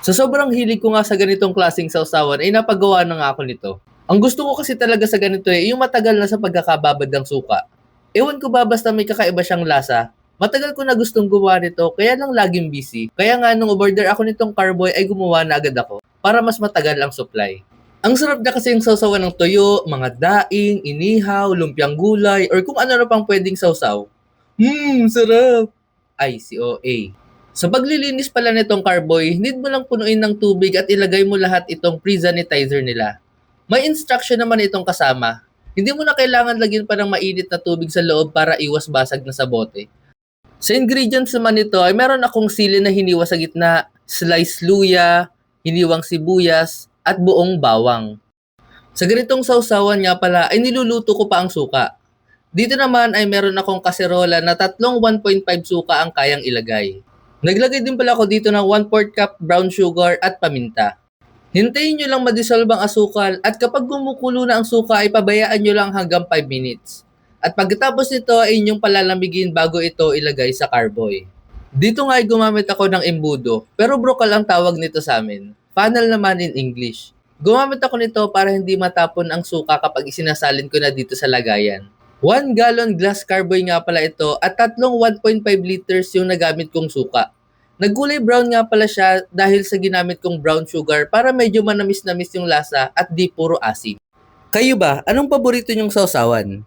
Sa sobrang hilig ko nga sa ganitong klaseng sausawan ay napagawa na nga ako nito. Ang gusto ko kasi talaga sa ganito eh, yung matagal na sa pagkakababad ng suka. Ewan ko ba basta may kakaiba siyang lasa. Matagal ko na gustong gumawa nito, kaya lang laging busy. Kaya nga nung order ako nitong carboy ay gumawa na agad ako para mas matagal ang supply. Ang sarap na kasi yung sausawan ng toyo, mga daing, inihaw, lumpiang gulay, or kung ano na pang pwedeng sausaw. Hmm, sarap! Ay, si OA. Sa paglilinis pala nitong carboy, need mo lang punuin ng tubig at ilagay mo lahat itong pre-sanitizer nila. May instruction naman itong kasama. Hindi mo na kailangan lagyan pa ng mainit na tubig sa loob para iwas basag na sa bote. Sa ingredients naman nito ay meron akong sili na hiniwa sa gitna, sliced luya, hiniwang sibuyas, at buong bawang. Sa ganitong sausawan nga pala ay niluluto ko pa ang suka. Dito naman ay meron akong kaserola na tatlong 1.5 suka ang kayang ilagay. Naglagay din pala ako dito ng 1 4 cup brown sugar at paminta. Hintayin nyo lang madissolve ang asukal at kapag gumukulo na ang suka ay pabayaan nyo lang hanggang 5 minutes. At pagkatapos nito ay inyong palalamigin bago ito ilagay sa carboy. Dito nga ay gumamit ako ng embudo, pero brocal ang tawag nito sa amin. Funnel naman in English. Gumamit ako nito para hindi matapon ang suka kapag isinasalin ko na dito sa lagayan. 1 gallon glass carboy nga pala ito at tatlong 1.5 liters yung nagamit kong suka. Nagkulay brown nga pala siya dahil sa ginamit kong brown sugar para medyo manamis-namis yung lasa at di puro asim. Kayo ba, anong paborito nyong sausawan?